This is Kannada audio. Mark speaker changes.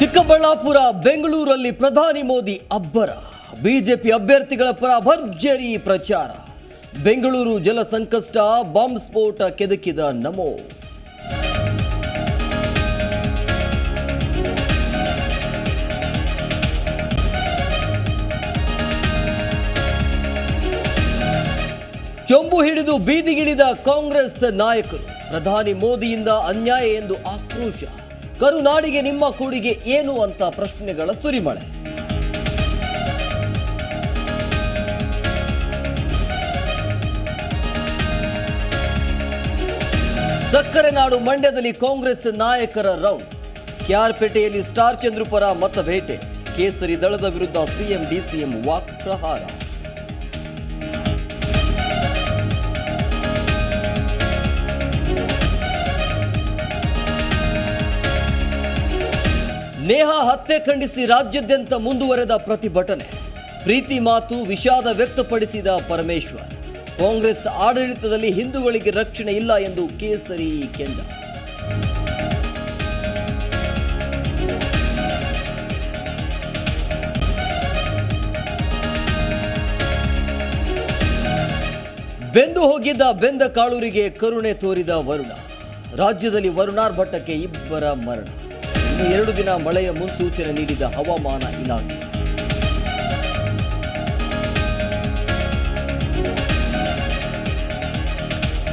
Speaker 1: ಚಿಕ್ಕಬಳ್ಳಾಪುರ, ಬೆಂಗಳೂರಲ್ಲಿ ಪ್ರಧಾನಿ ಮೋದಿ ಅಬ್ಬರ. ಬಿಜೆಪಿ ಅಭ್ಯರ್ಥಿಗಳ ಪರ ಭರ್ಜರಿ ಪ್ರಚಾರ. ಬೆಂಗಳೂರು ಜಲ ಸಂಕಷ್ಟ, ಬಾಂಬ್ ಸ್ಫೋಟ ಕೆದಕಿದ ನಮೋ. ಚೊಂಬು ಹಿಡಿದು ಬೀದಿಗಿಳಿದ ಕಾಂಗ್ರೆಸ್ ನಾಯಕರು. ಪ್ರಧಾನಿ ಮೋದಿಯಿಂದ ಅನ್ಯಾಯ ಎಂದು ಆಕ್ರೋಶ. ಕರುನಾಡಿಗೆ ನಿಮ್ಮ ಕೂಡಿಗೆ ಏನು ಅಂತ ಪ್ರಶ್ನೆಗಳ ಸುರಿಮಳೆ. ಸಕ್ಕರೆ ನಾಡು ಮಂಡ್ಯದಲ್ಲಿ ಕಾಂಗ್ರೆಸ್ ನಾಯಕರ ರೌಂಡ್ಸ್. ಕೆಆರ್ಪೇಟೆಯಲ್ಲಿ ಸ್ಟಾರ್ ಚಂದ್ರಪುರ ಮತ ಭೇಟೆ ಕೇಸರಿ ದಳದ ವಿರುದ್ಧ ಸಿಎಂ, ಡಿಸಿಎಂ ವಾಕ್ ಪ್ರಹಾರ ನೇಹ ಹತ್ಯೆ ಖಂಡಿಸಿ ರಾಜ್ಯಾದ್ಯಂತ ಮುಂದುವರೆದ ಪ್ರತಿಭಟನೆ. ಪ್ರೀತಿ ಮಾತು ವಿಷಾದ ವ್ಯಕ್ತಪಡಿಸಿದ ಪರಮೇಶ್ವರ್. ಕಾಂಗ್ರೆಸ್ ಆಡಳಿತದಲ್ಲಿ ಹಿಂದೂಗಳಿಗೆ ರಕ್ಷಣೆ ಇಲ್ಲ ಎಂದು ಕೇಸರಿ ಕೆಂಡ. ಬೆಂದು ಹೋಗಿದ್ದ ಬೆಂದ ಕಾಳೂರಿಗೆ ಕರುಣೆ ತೋರಿದ ವರುಣ. ರಾಜ್ಯದಲ್ಲಿ ವರುಣಾರ್ಭಟಕ್ಕೆ ಇಬ್ಬರ ಮರಣ. ಎರಡು ದಿನ ಮಳೆಯ ಮುನ್ಸೂಚನೆ ನೀಡಿದ ಹವಾಮಾನ ಇಲಾಖೆ.